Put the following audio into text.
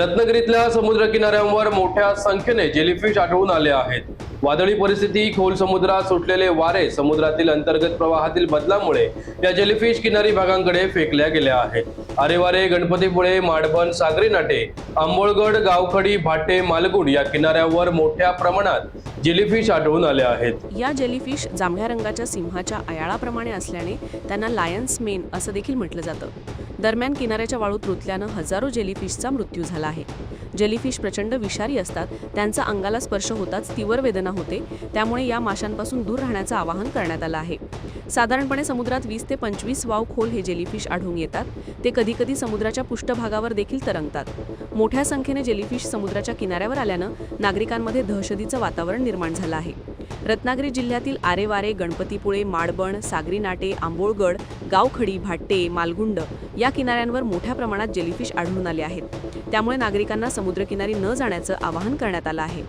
रत्नागिरीतल्या समुद्र किनाऱ्यांवर मोठ्या संख्येने जेलीफिश आढळून आले आहेत. वादळी परिस्थिती खोल समुद्रात सुटलेले वारे समुद्रातील अंतर्गत प्रवाहातील बदलामुळे या जेलीफिश किनारी भागांकडे फेकल्या गेल्या आहेत. आरेवारे गणपतीपुळे माडबन सागरी नाटे आंबोळगड गावखडी भाटे मालगुड या किनाऱ्यावर मोठ्या प्रमाणात जेलीफिश आढळून आल्या आहेत. या जेलीफिश जांभळ्या रंगाच्या सिंहाच्या अयाळाप्रमाणे असल्याने त्यांना लायन्स मेन असं देखील म्हटलं जातं. दरम्यान किनाऱ्याच्या वाळूत रुतल्यानं हजारो जेलीफिशचा मृत्यू झाला आहे. जेलीफिश प्रचंड विषारी असतात त्यांचा अंगाला स्पर्श होताच तीव्र वेदना होते त्यामुळे या माशांपासून दूर राहण्याचं आवाहन करण्यात आलं आहे. साधारणपणे समुद्रात वीस ते पंचवीस वाव खोल हे जेलीफिश आढळून येतात. ते कधीकधी समुद्राच्या पृष्ठभागावर देखील तरंगतात. मोठ्या संख्येने जेलीफिश समुद्राच्या किनाऱ्यावर आल्यानं नागरिकांमध्ये दहशतीचं वातावरण निर्माण झाला आहे. रत्नागिरी जिल्ह्यातील आरेवारे गणपतीपुळे माडबण सागरी नाटे आंबोळगड गावखडी भाट्टे मालगुंड या किनाऱ्यांवर मोठ्या प्रमाणात जेलीफिश आढळून आले आहेत. त्यामुळे नागरिकांना समुद्रकिनारी न जाण्याचं आवाहन करण्यात आलं आहे.